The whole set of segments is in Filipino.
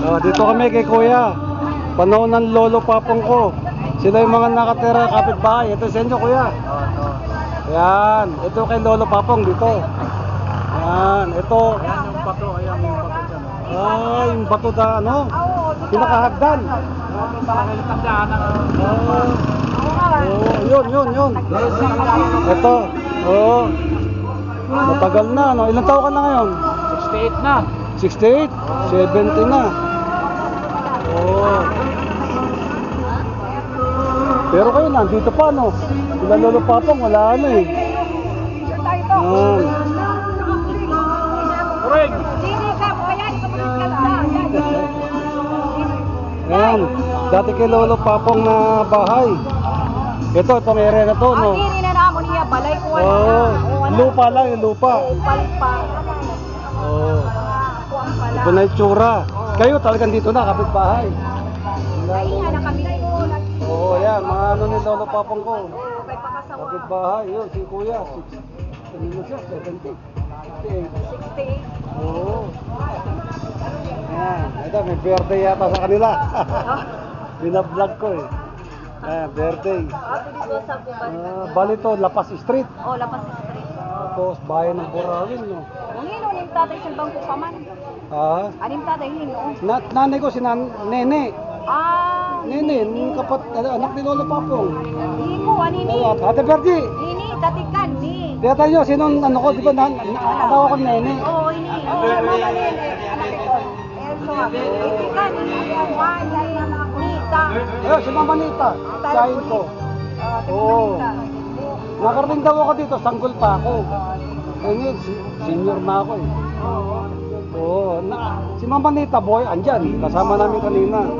Ah, dito kami kay Kuya. Panahon ng lolo papong ko. Sila yung mga nakatira kapitbahay. Ito sa inyo, Kuya. Yan. Ito kay lolo papong dito. Yan. Ito. Ayan yung bato, ayan yung bato dyan. Ah, yung bato na ano. Pinakahagdan. Ah. Oh, yun, yun, yun. Ito. Oo. Matagal na, no? Ilang taon ka na ngayon? 68 na. 68? 70 na. Oo. Pero kayo nandito pa, no? Sila lolo papang, wala ano eh. Yan. Kuring! Yan. Dati kay lolo papang na bahay. Ito, itong area na to, no? Ang na namo niya balay ko. Oo. Lupa lang, yung lupa. Palpa. Oo. Ito na yung tsura. Kayo talagang dito na, kapitbahay. Ay, na kami ko. Oo, yan. Mga ano ni lolo papang ko. Kay pakasawa. Kapitbahay, yun, si kuya. Na siya, 70. 68. 68. Oo. Ayan, ito, may birthday yata sa kanila. Binablog ko eh. Ayan, birthday. Ah, bali to, Lapas Street. Oh, lapas street. Tapos, bayan ng Burawin, no? Ang hino ning tatay sa bangko pa man. Ah, Anim tatay hino. na nanay ko si nan Nene. Ah, Nene, yung kapat, ano, anak ni Lolo Papong. hino anini. Oh, Ate Bertie. Nini, tatikan ni. Kaya tayo, sinong ano ko, di ba, nan, natawa ko Nene. Oo, ini. Oh, mama nene. Anak ko. Elso. Tatikan ni. Wan, Nita. Eh, si Mama Nita, sahin ko. Oo. Nakarating daw ako dito, sanggol pa ako. Ngayon, senior na ako eh. Oo, na, si Mama Nita, boy, andyan, kasama namin kanina. Na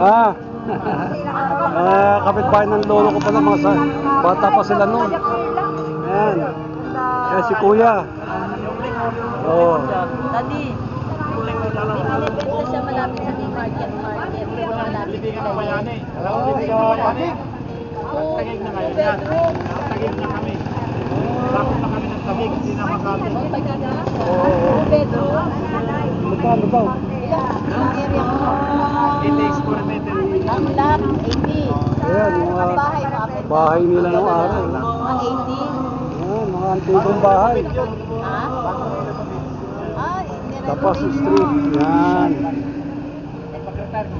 Ah, ah, kapitbahay ng lolo ko pala mga sa, bata pa sila noon. Ayan, yan si Kuya. Oo. Daddy, binibenta siya malapit sa market market. Pero malapit sila mo, Oo. Pasig. Tagig na ngayon yan. Tagig na kami. Sakot na kami ng tagig, hindi na makati. Oo. Bedroom. Magkano daw? Ang area ko. 80 square. Ang lot, 80. Ayan, yung Ang mga bahay, bahay nila ng araw. Mga 80. Ayan, mga antigong bahay. Ha? Ah, Tapos street. Yan. Pagkakar ko,